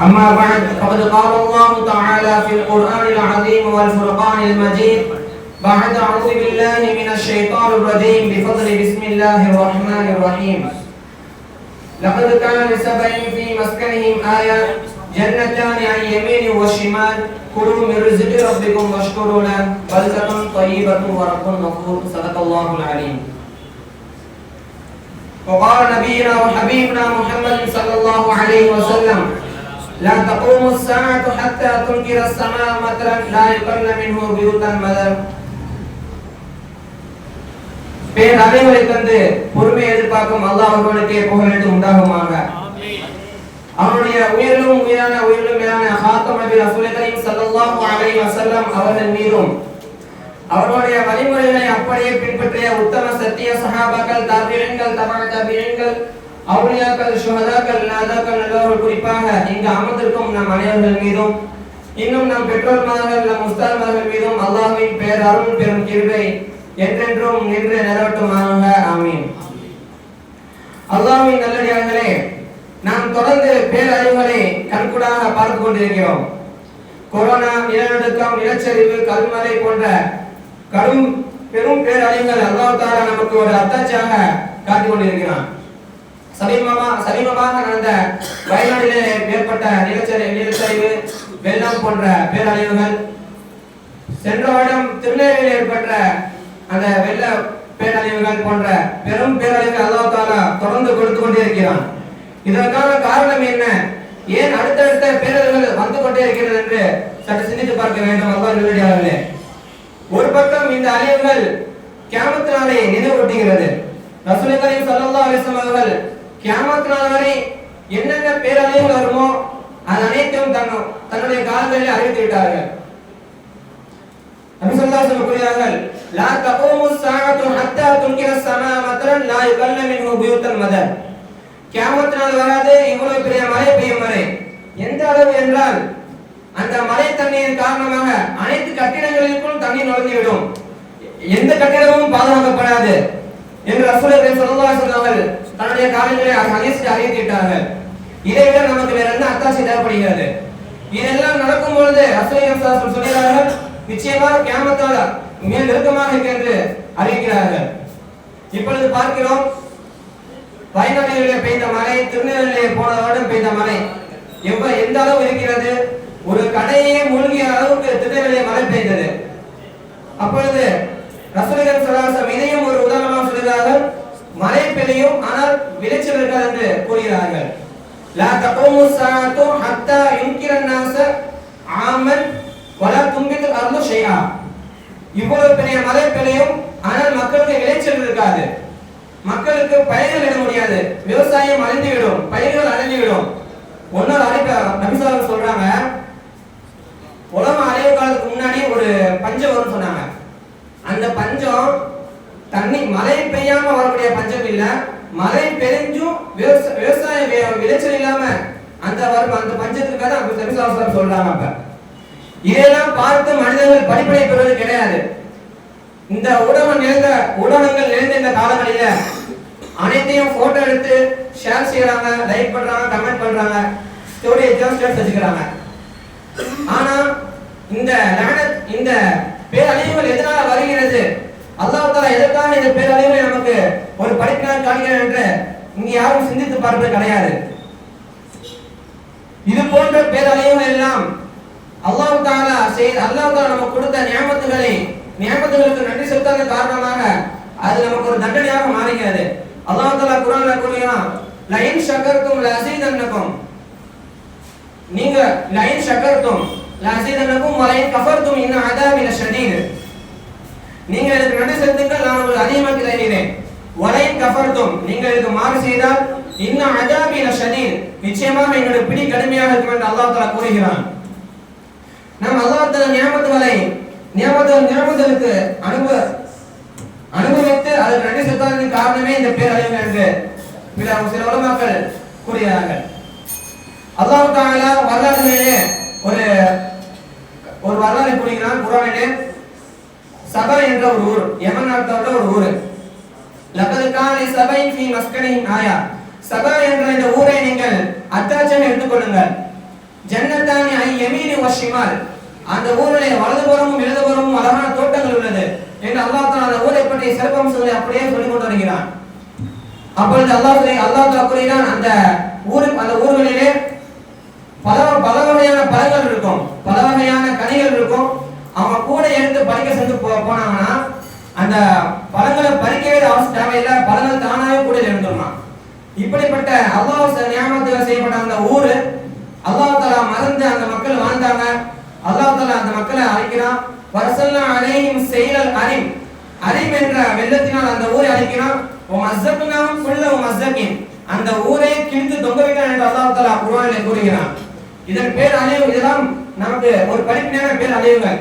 أما بعد فقد قال الله تعالى في القرآن العظيم والفرقان المجيد بعد أعوذ بالله من الشيطان الرجيم بفضل بسم الله الرحمن الرحيم. لقد كان لسبع في مسكنهم آية جنتان عن يمين وشمال كلوا من رزق ربكم واشكروا له بلدة طيبة ورب غفور صدق الله العليم. وقال نبينا وحبيبنا محمد صلى الله عليه وسلم لا تقوم الساعة حتى تنكر السماء مطرا لا يقل منه بيوتا مدر பேர் அனைவரை தந்து பொறுமை எதிர்பார்க்கும் அல்லாஹ் ஒருவனுக்கே புகழென்று உண்டாகுமாக அவனுடைய உயிரிலும் உயிரான உயிரிலும் மேலான ஹாத்தம் நபி ரசூல் கரீம் ஸல்லல்லாஹு அலைஹி வஸல்லம் அவர்கள் மீதும் அவர்களுடைய வழிமுறைகளை அப்படியே பின்பற்றிய உத்தம சத்திய சஹாபாக்கள் தாபியன்கள் தபா தாபியன்கள் அவுளியாக்கள் சுகதாக்கள் நாதாக்கள் நல்லவர்கள் குறிப்பாக இங்கு அமர்ந்திருக்கும் நம் அனைவர்கள் மீதும் இன்னும் நம் பெற்றோர்மார்கள் நம் உஸ்தாத்மார்கள் மீதும் அல்லாஹ்வின் பேர் அருள் பெரும் கிருபை என்றென்றும் நின்று நிலவட்டுமாக ஆமீன். அல்லாஹ்வின் நல்லடியார்களே நாம் தொடர்ந்து பேரறிவுகளை கண்கூடாக பார்த்து கொண்டிருக்கிறோம். கொரோனா நிலநடுக்கம் நிலச்சரிவு கல்மலை போன்ற கடும் பெரும் பேரழிவுகள் அல்லாஹ் நமக்கு ஒரு அத்தாட்சியாக காட்டிக் கொண்டிருக்கிறான். சமீபமாக சமீபமாக நடந்த வயநாட்டிலே ஏற்பட்ட நிலச்சரி நிலச்சரிவு வெள்ளம் போன்ற பேரழிவுகள் சென்ற வருடம் திருநெல்வேலியில் ஏற்பட்ட அந்த வெள்ள பேரழிவுகள் போன்ற பெரும் பேரழிவுகள் அல்லா தாலா தொடர்ந்து கொடுத்து கொண்டே இருக்கிறான். இதற்கான காரணம் என்ன? ஏன் அடுத்தடுத்த பேரழிவுகள் வந்து கொண்டே இருக்கிறது என்று சற்று சிந்தித்து பார்க்க வேண்டும் அல்லா நல்லடியார்களே ஒரு பக்கம் இந்த அழிவுகள் கேமத்தினாலே நினைவூட்டுகிறது. ரசூல் கரீம் ஸல்லல்லாஹு அலைஹி வஸல்லம் அவர்கள் கியாமத் நாள் வரை என்னென்ன பேரழிவுகள் வருமோ அது அனைத்தையும் தன் தன்னுடைய காலங்களில் அறிவித்து விட்டார்கள் நபி ஸல்லல்லாஹு அலைஹி லா தகூமு ஸாஅத்து ஹத்தா துன்கிர ஸமா மத்ரன் லா யுகல்ல மின்ஹு புயூத்தல் மதர். கியாமத் நாள் வராது இவ்வளவு பெரிய மழை பெய்யும் வரை. எந்த அளவு என்றால் அந்த மழை தண்ணீரின் காரணமாக அனைத்து கட்டிடங்களுக்கும் தண்ணீர் நுழைந்துவிடும். எந்த கட்டிடமும் பாதுகாக்கப்படாது என்று ரசூல் ஸல்லல்லாஹு அலைஹி வஸல்லம் தன்னுடைய காலங்களில் ஹதீஸில் அறிவித்திட்டார்கள் இதை விட நமக்கு வேற என்ன அத்தாட்சி தேவைப்படுகிறது? இதெல்லாம் நடக்கும் பொழுது ரசூல் ஸல்லல்லாஹு சொல்கிறார்கள் நிச்சயமாக கேமத்தால் மிக நெருக்கமாக இருக்கு என்று அறிவிக்கிறார்கள். இப்பொழுது பார்க்கிறோம் வயநாட்டிலே பெய்த மழை திருநெல்வேலியிலே போன வருடம் பெய்த மழை எவ்வ எந்த அளவு இருக்கிறது? ஒரு கடையே மூழ்கிய அளவுக்கு திருநெல்வேலியை மழை பெய்தது. அப்பொழுது ரசூலுல்லாஹி ஸல்லல்லாஹு இதையும் ஒரு உதாரணமாக சொல்கிறார்கள் மழை பெய்யும் ஆனால் விளைச்சல் இருக்காது என்று கூறுகிறார்கள். லா தகோமு சாத்து ஹத்தா யுன்கிரன் நாச ஆமன் வலா தும்பிது அர்ந்து செய்யா இவ்வளவு பெரிய மழை பெய்யும் ஆனால் மக்களுக்கு விளைச்சல் இருக்காது. மக்களுக்கு பயிர்கள் இட முடியாது. விவசாயம் அழிந்துவிடும் பயிர்கள் அழிந்துவிடும். ஒன்னொரு அழைப்பு நபிசாரம் சொல்றாங்க. உலகம் அழிவு காலத்துக்கு முன்னாடி ஒரு பஞ்சம் வரும் சொன்னாங்க. அந்த பஞ்சம் தண்ணி மழை பெய்யாம வரக்கூடிய பஞ்சம் இல்ல. மழை பெய்ஞ்சும் விவசாய விளைச்சல் இல்லாம அந்த வரும் அந்த பஞ்சத்துக்காக தான் நபிசாரம் சொல்றாங்க அப்ப. இதையெல்லாம் பார்த்து மனிதர்கள் படிப்படை பெறுவது கிடையாது. இந்த ஊடகம் நிறைந்த ஊடகங்கள் நிறைந்த இந்த காலங்களில அனைத்தையும் போட்டோ எடுத்து ஷேர் செய்யறாங்க லைக் பண்றாங்க கமெண்ட் பண்றாங்க ஸ்டோரி ஸ்டேட்டஸ் வச்சுக்கிறாங்க. ஆனா இந்த இந்த பேரழிவுகள் எதனால வருகிறது? அல்லாஹ் எதற்காக இந்த பேரழிவை நமக்கு ஒரு படிப்பினர் காண்கிறார் என்று இங்க யாரும் சிந்தித்து பார்ப்பது கிடையாது. இது போன்ற பேரழிவுகள் எல்லாம் அல்லாஹ் தாலா செய்த அல்லாஹ் தாலா நமக்கு கொடுத்த நியமத்துகளை நியமத்துகளுக்கு நன்றி செலுத்தாத காரணமாக அது நமக்கு ஒரு தண்டனையாக மாறுகிறது. அல்லாஹ் தாலா குர்ஆன்ல கூறுகிறான் லைன் சக்கரத்தும் லசீதன்னக்கும் நீங்க லைன் சக்கரத்தும் லசீதன்னக்கும் வலைன் கஃபர்த்தும் இன்னும் அதாபி ஷடீர் நீங்கள் எனக்கு நன்றி செலுத்துங்கள் நான் உங்களுக்கு அதிகமாக தருகிறேன். வலைன் கஃபர்தும் நீங்கள் இதுக்கு மாறு செய்தால் இன்னும் அதாபி லஷதீத் நிச்சயமாக எங்களுக்கு பிடி கடுமையாக இருக்கும் என்று அல்லாஹ் தஆலா கூறுகிறான். நாம் அல்லாஹ் அந்த நியமத்துகளை நியமத்து நியமத்துகளுக்கு அனுபவ அனுபவித்து அதற்கு நன்றி செலுத்தாததற்கு காரணமே இந்த பேரழிவு என்று சில சில உலமாக்கள் கூறுகிறார்கள். அல்லாஹ் தாலா வரலாறு ஒரு ஒரு வரலாறு கூறுகிறான் குரானிலே. சபா என்ற ஒரு ஊர். யமன் நாட்டோட ஒரு ஊர். லகது காலை சபை ஃபி மஸ்கனின் ஆயா சபா என்ற இந்த ஊரை நீங்கள் அத்தாச்சம் எடுத்துக்கொள்ளுங்கள். ஜன்னத்தானி ஐ யமீனி வஷிமால் அந்த ஊரிலே வலதுபுறமும் இடதுபுறமும் அழகான தோட்டங்கள் உள்ளது என்று அல்லாஹ் தான் அந்த ஊரை பற்றிய சிறப்பம்சங்களை அப்படியே சொல்லிக் கொண்டு வருகிறான். அப்பொழுது அல்லாஹ் சொல்லி அல்லாஹ் தஆலா கூறுகிறான் அந்த ஊரு அந்த ஊர்களிலே பல பல வகையான பழங்கள் இருக்கும். பல வகையான கனிகள் இருக்கும். அவங்க கூட எடுத்து பறிக்க சென்று போனாங்கன்னா அந்த பழங்களை பறிக்கவே அவசியம் தேவையில்லை. பழங்கள் தானாவே கூட இருந்துடலாம் இப்படிப்பட்ட அல்லாஹ் ஞாபகத்தில் செய்யப்பட்ட அந்த ஊர் அல்லாஹ் தலா மறந்து அந்த மக்கள் வாழ்ந்தாங்க. அல்லாஹ் தலா அந்த மக்களை அழைக்கிறான். வரசல்லா அலையும் செயலல் அறிம் அறிம் என்ற வெள்ளத்தினால் அந்த ஊரை அழைக்கிறான். மஸ்ஸப்னாவும் உன் மஸ்ஸகின் அந்த ஊரை கிழித்து தொங்க வைக்கிறான் என்று அல்லாஹ் தலா குர்ஆனிலே கூறுகிறான். இதன் பேர் அழிவு இதெல்லாம் நமக்கு ஒரு படிப்பினையான பேர் அழிவுகள்.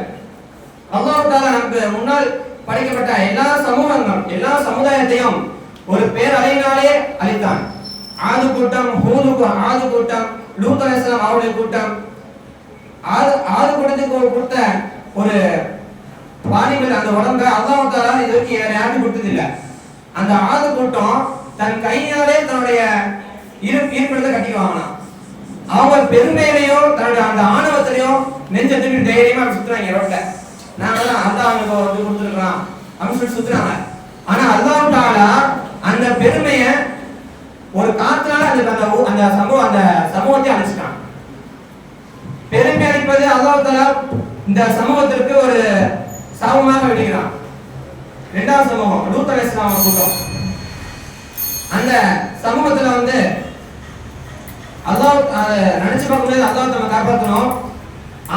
அல்லாஹ் நமக்கு முன்னால் படைக்கப்பட்ட எல்லா சமூகங்களும் எல்லா சமுதாயத்தையும் ஒரு பேர் அலையினாலே அழித்தான். ஆது கூட்டம் ஹூது கூ- ஆது கூட்டம் லூத் அவருடைய கூட்டம். ஆது ஆது கூட்டத்துக்கு ஒரு கொடுத்த ஒரு பாணிகள் அந்த உடம்ப அல்லாஹ் இதுக்கு இது வரைக்கும் யார் கொடுத்ததில்லை. அந்த ஆது கூட்டம் தன் கையினாலே தன்னுடைய இரு இருப்பிடத்தை கட்டி வாங்கினான். அவங்க பெருமையிலையும் தன்னுடைய அந்த ஆணவத்திலையும் நெஞ்சத்துக்கு தைரியமா சுத்துறாங்க ரோட்ல. நாங்கெல்லாம் அந்த அனுபவம் வந்து கொடுத்துருக்கான் அப்படின்னு சொல்லி சுத்துறாங்க. ஆனா அல்லாஹ் அந்த பெருமைய ஒரு காத்துனால அந்த அந்த அந்த சமூகம் அந்த சமூகத்தை அழிச்சிட்டான் பெருமை அளிப்பது அல்லாஹ் இந்த சமூகத்திற்கு ஒரு சமமாக விடுகிறான் இரண்டாவது சமூகம் லூத் அலைஹிஸ்ஸலாம் கூட்டம். அந்த சமூகத்துல வந்து அல்லாஹ் அதை நினைச்சு பார்க்கும்போது அல்லாஹ் நம்ம காப்பாற்றணும்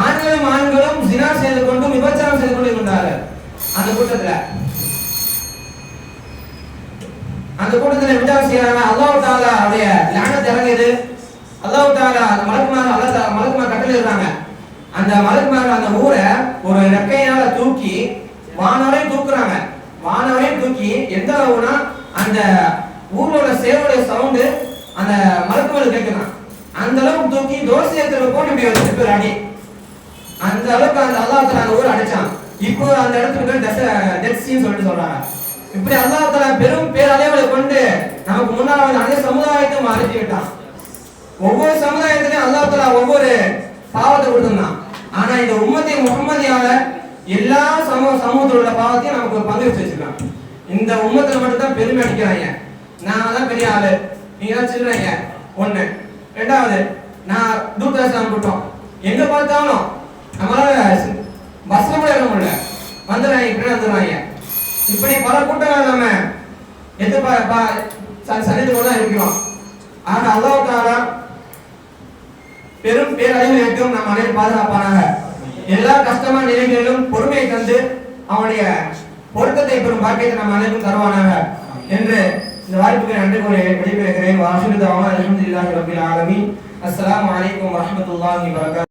ஆண்களும் ஆண்களும் ஜினா செய்து கொண்டும் விபச்சாரம் செய்து கொண்டு இருந்தார்கள் அந்த கூட்டத்துல. அந்த கூட்டத்துல விபச்சாரம் செய்யறாங்க அல்லாஹ் தாலா அவருடைய லானத் இறங்கியது. அல்லாஹ் தாலா அந்த மலக்குமார் அல்லா மலக்குமார் கட்டளை இருக்காங்க அந்த மலக்குமார் அந்த ஊரை ஒரு ரெக்கையால தூக்கி வானவரையும் தூக்குறாங்க. வானவரையும் தூக்கி எந்த அளவுனா அந்த ஊரோட சேவோட சவுண்டு அந்த மலக்குமார் கேட்கிறான் அந்த அளவுக்கு தூக்கி தோசை ஏத்துற நம்ம இப்படி வச்சுட்டு அடி அந்த அளவுக்கு அந்த அல்லாஹ் அந்த ஊர் அடிச்சான். இப்போ அந்த இடத்துக்கு பேர் தச டெட்ஸின்னு சொல்லிட்டு சொல்றாங்க. இப்படி அல்லாஹ் தலா பெரும் பேரலைகளை கொண்டு நமக்கு முன்னால் வந்து அனைத்து சமுதாயத்தையும் அழைச்சி விட்டான். ஒவ்வொரு சமுதாயத்திலையும் அல்லாஹ் ஒவ்வொரு பாவத்தை கொடுத்துருந்தான். ஆனா இந்த உம்மத்தை முகமதியால எல்லா சமூக சமூகத்தில் உள்ள பாவத்தையும் நமக்கு ஒரு பங்கு வச்சு வச்சிருக்கான் இந்த உம்மத்துல மட்டும்தான் பெருமை அடிக்கிறாங்க. நான் தான் பெரிய ஆளு. நீங்க தான் சில்றீங்க ஒண்ணு. ரெண்டாவது நான் தூர்தர்ஷன் கூட்டம் எங்க பார்த்தாலும் நம்மளால சி- பஸ்ல கூட இருக்க முடியல வந்துடுறாங்க இப்படி வந்துடுறாங்க இப்படி பல கூட்டங்கள் நம்ம எது சனித்து கூட தான் இருக்கிறோம். ஆக அல்லாஹ் பெரும் பேரழிவு ஏற்றும் நம் அனைவரும் பாதுகாப்பானாக. எல்லா கஷ்டமான நிலைகளிலும் பொறுமையை தந்து அவனுடைய பொருத்தத்தை பெறும் பாக்கியத்தை நம்ம அனைவரும் தருவானாக என்று இந்த வாய்ப்புக்கு நன்றி கூறி விடைபெறுகிறேன். வாசிருதாவான அலமதுல்லாஹி ரபில் ஆலமீன். அஸ்ஸலாமு அலைக்கும் வரஹ்மத்துல்லாஹி வபரகாத்துஹு